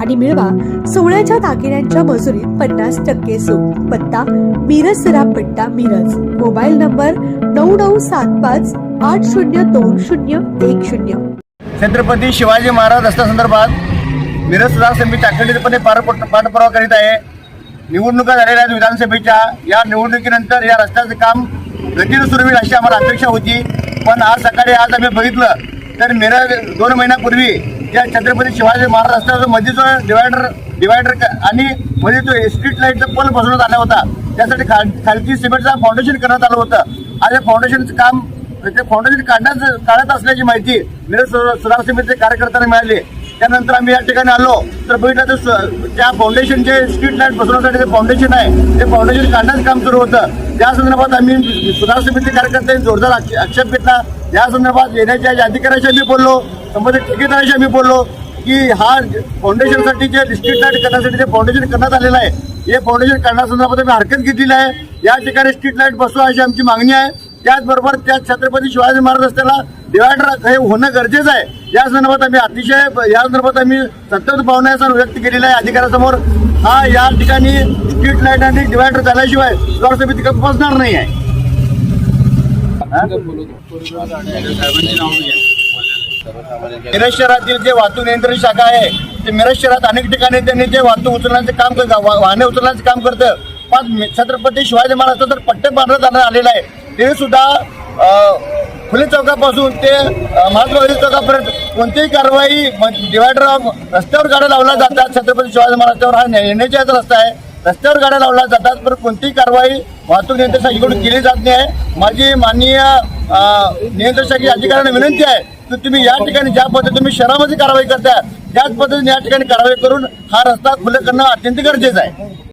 आणि मिळवा सोन्याच्या दागिन्यांच्या मजुरीत पन्नास टक्के सूट. पत्ता मिरज सरापट्टा मिरज. मोबाईल नंबर नऊ नऊ सात पाच आठ शून्य दोन शून्य एक शून्य. छत्रपती शिवाजी महाराज रस्त्यासंदर्भात मिरज सुधार समिती ताकदीपणे पार पाठपुरावा करीत आहे. निवडणुका झालेल्या आहेत विधानसभेच्या. या निवडणुकीनंतर या रस्त्याचं काम गतीनं सुरू होईल अशी आम्हाला अपेक्षा होती. पण आज सकाळी आज आम्ही बघितलं तर मिरज दोन महिन्यापूर्वी या छत्रपती शिवाजी महाराज रस्त्यावर मध्ये जो डिवायडर डिवायडर आणि मध्ये जो स्ट्रीट लाईटचा पोल बसवण्यात आला होता त्यासाठी खाल खालची सिमेंटचं फाउंडेशन करण्यात आलं होतं. आणि या फाउंडेशनचं काम म्हणजे ते फाउंडेशन काढण्याचं काढत असल्याची माहिती मिरज सु- सुधार समितीचे कार्यकर्त्यांना मिळाली. त्यानंतर आम्ही या ठिकाणी आलो. तर बघितलं तर सु- त्या फाउंडेशनचे स्ट्रीट लाइट बसवण्यासाठी जे फाउंडेशन आहे ते फाउंडेशन काढण्याचं काम सुरू होतं. त्या संदर्भात आम्ही सुधार समिती कार्यकर्त्यांनी जोरदार आक्षेप घेतला. या संदर्भात येण्याच्या अधिकाऱ्याशी आम्ही बोललो. संबंधित ठेकेदाराशी आम्ही बोललो की हा फाउंडेशनसाठी जे स्ट्रीट लाइट करण्यासाठी जे फाउंडेशन करण्यात आलेलं आहे हे फाउंडेशन करण्यासंदर्भात आम्ही हरकत घेतलेली आहे. या ठिकाणी स्ट्रीट लाइट बसवा अशी आमची मागणी आहे. त्याचबरोबर त्या छत्रपती शिवाजी महाराज रस्त्याला डिवायडर हे होणं गरजेचं आहे. या संदर्भात आम्ही अतिशय या संदर्भात आम्ही सत्तर भावना व्यक्त केलेला आहे अधिकाऱ्यासमोर. हा या ठिकाणी स्ट्रीट लाइट आणि डिवायडर झाल्याशिवाय सुधार समिती बसणार नाही आहे. मिरज शहरातील जे वाहतूक नियंत्रण शाखा आहे ते मिरज शहरात अनेक ठिकाणी त्यांनी जे वाहतूक उचलण्याचं काम करत वा- वाहने उचलण्याचं काम करतं. पण छत्रपती शिवाजी महाराजचं तर पट्टे बांधण्यात जाणार आलेलं आहे. ते सुद्धा अं, फुले चौकापासून ते महात्मा गांधी चौकापर्यंत कोणतीही कारवाई डिवायडर रस्त्यावर गाड्या लावल्या जातात. छत्रपती शिवाजी महाराजांवर हा येण्याचा रस्ता आहे. रस्त्यावर गाड्या लावल्या जातात पण कोणतीही कारवाई वाहतूक नियंत्रण शाखेकडून केली जात नाही. आहे माझी माननीय नियंत्रण शाखेच्या अधिकाऱ्यांना विनंती आहे तर तुम्ही या ठिकाणी ज्या पद्धतीने तुम्ही शहरामध्ये कारवाई करता त्याच पद्धतीने या ठिकाणी कारवाई करून हा रस्ता खुले करणं अत्यंत गरजेचं आहे.